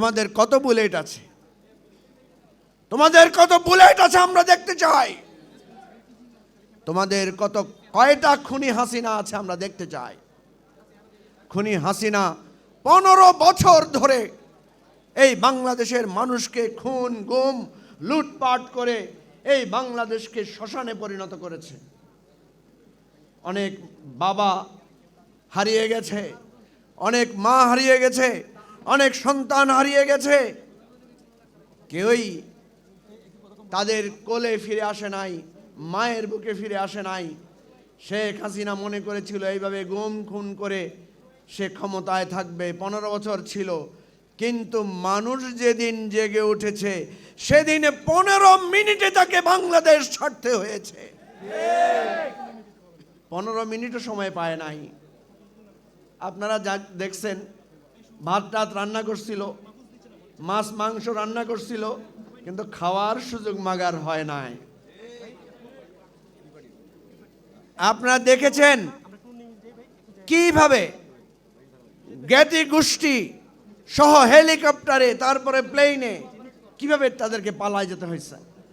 তোমাদের কত বুলেট আছে? তোমাদের কত বুলেট আছে আমরা দেখতে চাই? তোমাদের কত কয়টা খুনি হাসিনা আছে আমরা দেখতে চাই? খুনি হাসিনা পনেরো বছর ধরে এই বাংলাদেশের মানুষকে খুন, গুম, লুটপাট করে এই বাংলাদেশকে শ্মশানে পরিণত করেছে। অনেক বাবা হারিয়ে গেছে, অনেক মা হারিয়ে গেছে অনেক সন্তান হারিয়ে গেছে। কেউই তাদের কোলে ফিরে আসে নাই, মায়ের বুকে ফিরে আসে নাই। শেখ হাসিনা মনে করেছিল এইভাবে গুম খুন করে সে ক্ষমতায় থাকবে, পনেরো বছর ছিল। কিন্তু মানুষ যেদিন জেগে উঠেছে, সেদিন পনেরো মিনিটে তাকে বাংলাদেশ ছাড়তে হয়েছে। পনেরো মিনিটও সময় পায় নাই। আপনারা যা দেখছেন ভাত টাত রান্না করছিল, মাছ, মাংস রান্না করছিল, কিন্তু খাওয়ার সুযোগ মাগার হয় নাই। আপনারা দেখেছেন কীভাবে জ্ঞাতি গোষ্ঠী সহ হেলিকপ্টারে, তারপরে প্লেনে কীভাবে তাদেরকে পালায় যেতে হয়েছে?